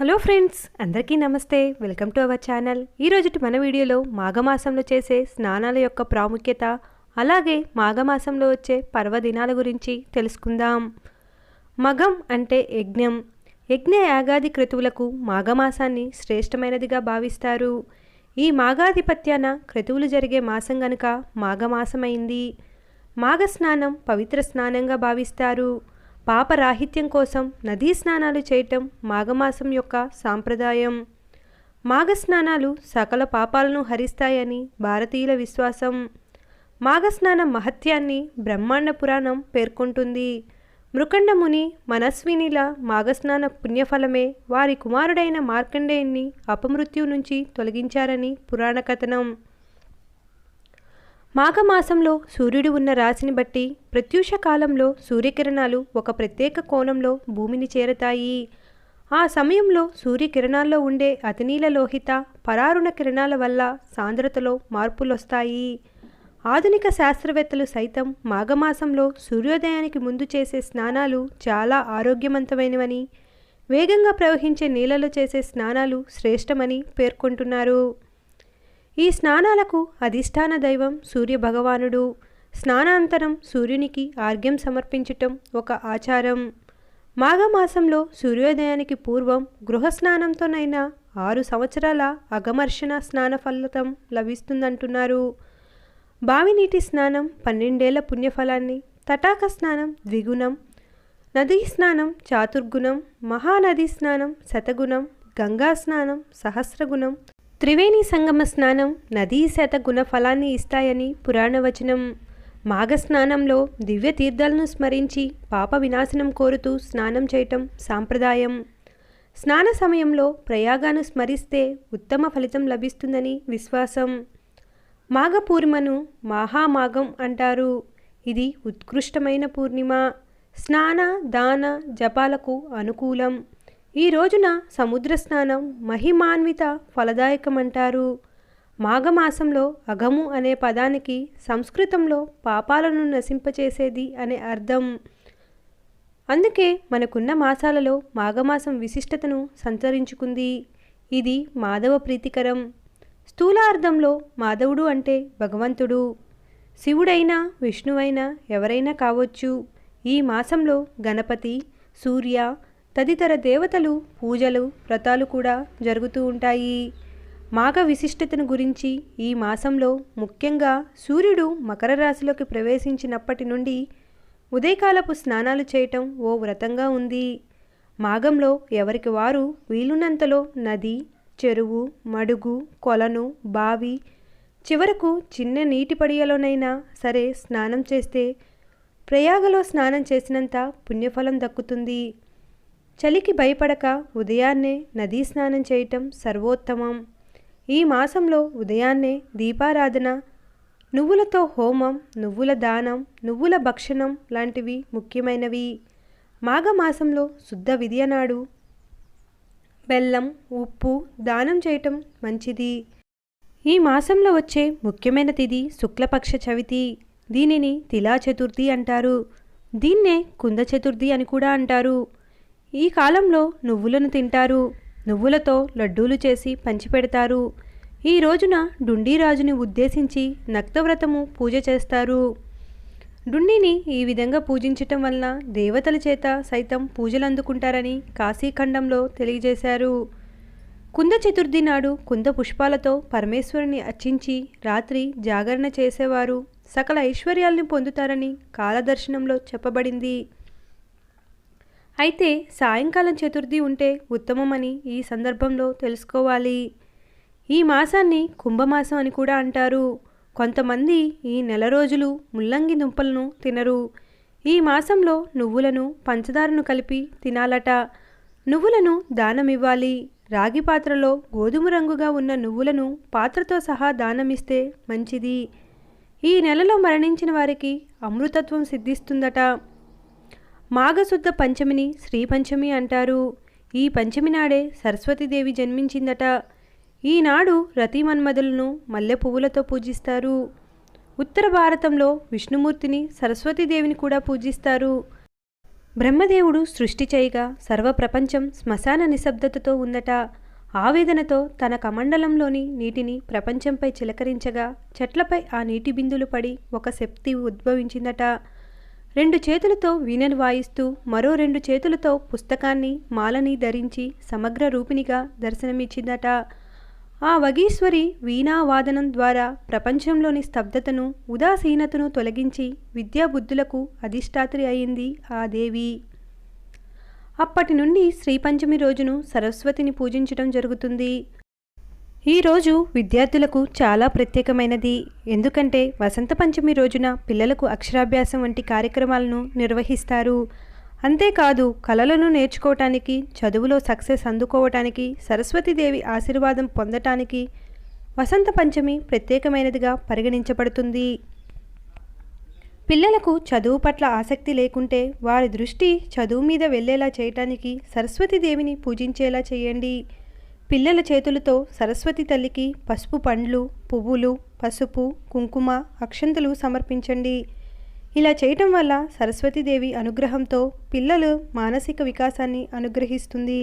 Hello friends అందరికీ నమస్తే. Welcome to our channel. ఈరోజుటి మన వీడియోలో మాఘమాసంలో చేసే స్నానాల యొక్క ప్రాముఖ్యత అలాగే మాఘమాసంలో వచ్చే పర్వదినాల గురించి తెలుసుకుందాం. మగం అంటే యజ్ఞం. యజ్ఞ యాగాది క్రతువులకు మాఘమాసాన్ని శ్రేష్టమైనదిగా భావిస్తారు. ఈ మాఘాధిపత్యాన క్రతువులు జరిగే మాసం గనుక మాఘమాసమైంది. మాఘ స్నానం పవిత్ర స్నానంగా భావిస్తారు. పాపరాహిత్యం కోసం నదీ స్నానాలు చేయటం మాఘమాసం యొక్క సాంప్రదాయం. మాఘ స్నానాలు సకల పాపాలను హరిస్తాయని భారతీయుల విశ్వాసం. మాఘస్నాన మహత్యాన్ని బ్రహ్మాండ పురాణం పేర్కొంటుంది. మృకండముని మనస్వినిల మాఘస్నాన పుణ్యఫలమే వారి కుమారుడైన మార్కండేయుని అపమృత్యు నుంచి తొలగించారని పురాణ కథనం మాఘమాసంలో సూర్యుడు ఉన్న రాశిని బట్టి ప్రత్యూష కాలంలో సూర్యకిరణాలు ఒక ప్రత్యేక కోణంలో భూమిని చేరతాయి. ఆ సమయంలో సూర్యకిరణాల్లో ఉండే అతినీల లోహిత పరారుణ కిరణాల వల్ల సాంద్రతలో మార్పులొస్తాయి. ఆధునిక శాస్త్రవేత్తలు సైతం మాఘమాసంలో సూర్యోదయానికి ముందు చేసే స్నానాలు చాలా ఆరోగ్యవంతమైనవని వేగంగా ప్రవహించే నీళ్ళలో చేసే స్నానాలు శ్రేష్టమని పేర్కొంటున్నారు. ఈ స్నానాలకు అధిష్టాన దైవం సూర్య భగవానుడు స్నానాంతరం సూర్యునికి ఆర్ఘ్యం సమర్పించటం ఒక ఆచారం. మాఘమాసంలో సూర్యోదయానికి పూర్వం గృహస్నానంతోనైనా ఆరు సంవత్సరాల అగమర్షణ స్నాన ఫలితం లభిస్తుందంటున్నారు. బావినీటి స్నానం పన్నెండేళ్ళ పుణ్యఫలాన్ని తటాక స్నానం ద్విగుణం నదీ స్నానం చాతుర్గుణం మహానదీ స్నానం శతగుణం గంగా స్నానం సహస్రగుణం త్రివేణి సంగమ స్నానం నదీ శత గుణఫలాన్ని ఇస్తాయని పురాణవచనం. మాఘ స్నానంలో దివ్య తీర్థాలను స్మరించి పాప వినాశనం కోరుతూ స్నానం చేయటం సాంప్రదాయం. స్నాన సమయంలో ప్రయాగాను స్మరిస్తే ఉత్తమ ఫలితం లభిస్తుందని విశ్వాసం. మాఘ పూర్ణిమను మహామాఘం అంటారు. ఇది ఉత్కృష్టమైన పూర్ణిమ. స్నాన దాన జపాలకు అనుకూలం. ఈ రోజున సముద్ర స్నానం మహిమాన్విత ఫలదాయకమంటారు. మాఘమాసంలో అఘము అనే పదానికి సంస్కృతంలో పాపాలను నశింపచేసేది అనే అర్థం. అందుకే మనకున్న మాసాలలో మాఘమాసం విశిష్టతను సంతరించుకుంది. ఇది మాధవ ప్రీతికరం. స్థూల అర్థంలో మాధవుడు అంటే భగవంతుడు. శివుడైనా విష్ణువైనా ఎవరైనా కావచ్చు. ఈ మాసంలో గణపతి సూర్య తదితర దేవతలు పూజలు వ్రతాలు కూడా జరుగుతూ ఉంటాయి. మాఘ విశిష్టతను గురించి ఈ మాసంలో ముఖ్యంగా సూర్యుడు మకర రాశిలోకి ప్రవేశించినప్పటి నుండి ఉదయకాలపు స్నానాలు చేయటం ఓ వ్రతంగా ఉంది. మాఘంలో ఎవరికి వారు వీలున్నంతలో నది చెరువు మడుగు కొలను బావి చివరకు చిన్న నీటి పడియలోనైనా సరే స్నానం చేస్తే ప్రయాగలో స్నానం చేసినంత పుణ్యఫలం దక్కుతుంది. చలికి భయపడక ఉదయాన్నే నదీ స్నానం చేయటం సర్వోత్తమం. ఈ మాసంలో ఉదయాన్నే దీపారాధన నువ్వులతో హోమం నువ్వుల దానం నువ్వుల భక్షణం లాంటివి ముఖ్యమైనవి. మాఘమాసంలో శుద్ధ విద్య నాడు బెల్లం ఉప్పు దానం చేయటం మంచిది. ఈ మాసంలో వచ్చే ముఖ్యమైన తిథి శుక్లపక్ష చవితి. దీనిని తిలా చతుర్థి అంటారు. దీన్నే కుంద చతుర్థి అని కూడా అంటారు. ఈ కాలంలో నువ్వులను తింటారు. నువ్వులతో లడ్డూలు చేసి పంచిపెడతారు. ఈ రోజున డుండీరాజుని ఉద్దేశించి నక్తవ్రతము పూజ చేస్తారు. డుండిని ఈ విధంగా పూజించటం వలన దేవతల చేత సైతం పూజలు అందుకుంటారని కాశీఖండంలో తెలియజేశారు. కుంద చతుర్థి నాడు కుంద పుష్పాలతో పరమేశ్వరుని అర్చించి రాత్రి జాగరణ చేసేవారు. సకల ఐశ్వర్యాల్ని పొందుతారని కాలదర్శనంలో చెప్పబడింది. అయితే సాయంకాలం చతుర్థి ఉంటే ఉత్తమమని ఈ సందర్భంలో తెలుసుకోవాలి. ఈ మాసాన్ని కుంభమాసం అని కూడా అంటారు. కొంతమంది ఈ నెల రోజులు ముల్లంగి దుంపలను తినరు. ఈ మాసంలో నువ్వులను పంచదారను కలిపి తినాలట. నువ్వులను దానమివ్వాలి. రాగి పాత్రలో గోధుమ రంగుగా ఉన్న నువ్వులను పాత్రతో సహా దానమిస్తే మంచిది. ఈ నెలలో మరణించిన వారికి అమృతత్వం సిద్ధిస్తుందట. మాఘశుద్ధ పంచమిని శ్రీ పంచమి అంటారు. ఈ పంచమి నాడే సరస్వతీదేవి జన్మించిందట. ఈనాడు రతిమన్మధులను మల్లె పువ్వులతో పూజిస్తారు. ఉత్తర భారతంలో విష్ణుమూర్తిని సరస్వతీదేవిని కూడా పూజిస్తారు. బ్రహ్మదేవుడు సృష్టి చేయగా సర్వప్రపంచం శ్మశాన నిశ్శబ్దతతో ఉందట. ఆవేదనతో తన కమండలంలోని నీటిని ప్రపంచంపై చిలకరించగా చెట్లపై ఆ నీటి బిందులు పడి ఒక శక్తి ఉద్భవించిందట. రెండు చేతులతో వీణను వాయిస్తూ మరో రెండు చేతులతో పుస్తకాన్ని మాలని ధరించి సమగ్ర రూపిణిగా దర్శనమిచ్చిందట. ఆ వగీశ్వరి వీణావాదనం ద్వారా ప్రపంచంలోని స్తబ్దతను ఉదాసీనతను తొలగించి విద్యాబుద్ధులకు అధిష్టాత్రి అయింది ఆ దేవి. అప్పటి నుండి శ్రీపంచమి రోజును సరస్వతిని పూజించడం జరుగుతుంది. ఈరోజు విద్యార్థులకు చాలా ప్రత్యేకమైనది. ఎందుకంటే వసంత పంచమి రోజున పిల్లలకు అక్షరాభ్యాసం వంటి కార్యక్రమాలను నిర్వహిస్తారు. అంతేకాదు కళలను నేర్చుకోవటానికి చదువులో సక్సెస్ అందుకోవటానికి సరస్వతీదేవి ఆశీర్వాదం పొందటానికి వసంత పంచమి ప్రత్యేకమైనదిగా పరిగణించబడుతుంది. పిల్లలకు చదువు పట్ల ఆసక్తి లేకుంటే వారి దృష్టి చదువు మీద వెళ్ళేలా చేయటానికి సరస్వతీదేవిని పూజించేలా చేయండి. పిల్లల చేతులతో సరస్వతి తల్లికి పసుపు పండ్లు పువ్వులు పసుపు కుంకుమ అక్షంతలు సమర్పించండి. ఇలా చేయటం వల్ల సరస్వతీదేవి అనుగ్రహంతో పిల్లలు మానసిక వికాసాన్ని అనుగ్రహిస్తుంది.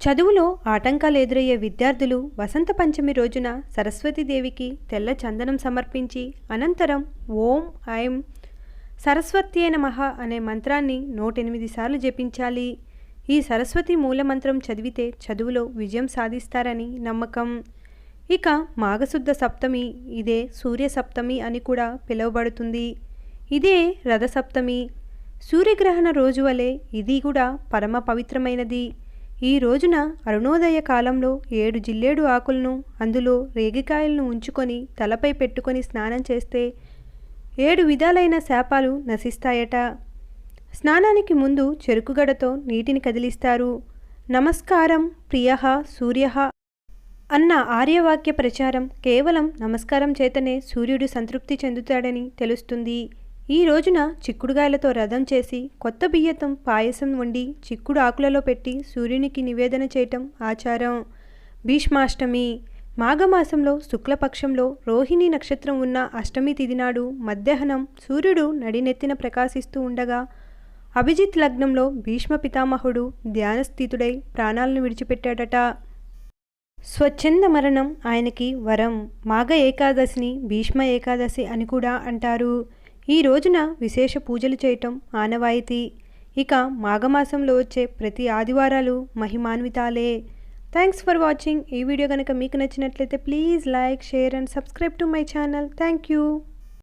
చదువులో ఆటంకాలు ఎదురయ్యే విద్యార్థులు వసంత పంచమి రోజున సరస్వతీదేవికి తెల్ల చందనం సమర్పించి అనంతరం ఓం ఐం సరస్వత్యే నమః అనే మంత్రాన్ని నూటెనిమిది సార్లు జపించాలి. ఈ సరస్వతి మూలమంత్రం చదివితే చదువులో విజయం సాధిస్తారని నమ్మకం. ఇక మాఘశుద్ధ సప్తమి ఇదే సూర్య సప్తమి అని కూడా పిలువబడుతుంది. ఇదే రథసప్తమి. సూర్యగ్రహణ రోజు వలె ఇది కూడా పరమ పవిత్రమైనది. ఈ రోజున అరుణోదయ కాలంలో ఏడు జిల్లేడు ఆకులను అందులో రేగికాయలను ఉంచుకొని తలపై పెట్టుకొని స్నానం చేస్తే ఏడు విధాలైన శాపాలు నశిస్తాయట. స్నానానికి ముందు చెరుకుగడతో నీటిని కదిలిస్తారు. నమస్కారం ప్రియ సూర్య అన్న ఆర్యవాక్య ప్రచారం కేవలం నమస్కారం చేతనే సూర్యుడు సంతృప్తి చెందుతాడని తెలుస్తుంది. ఈ రోజున చిక్కుడుగాయలతో రథం చేసి కొత్త బియ్యతం పాయసం వండి చిక్కుడు ఆకులలో పెట్టి సూర్యునికి నివేదన చేయటం ఆచారం. భీష్మాష్టమి మాఘమాసంలో శుక్లపక్షంలో రోహిణి నక్షత్రం ఉన్న అష్టమి తిదినాడు మధ్యాహ్నం సూర్యుడు నడినెత్తిన ప్రకాశిస్తూ ఉండగా అభిజిత్ లగ్నంలో భీష్మ పితామహుడు ధ్యానస్థితుడై ప్రాణాలను విడిచిపెట్టాడట. స్వచ్ఛంద మరణం ఆయనకి వరం. మాఘ ఏకాదశిని భీష్మ ఏకాదశి అని కూడా అంటారు. ఈ రోజున విశేష పూజలు చేయటం ఆనవాయితీ. ఇక మాఘమాసంలో వచ్చే ప్రతి ఆదివారాలు మహిమాన్వితాలే. Thanks for watching. ఈ వీడియో కనుక మీకు నచ్చినట్లయితే please like share and subscribe to my channel. Thank you.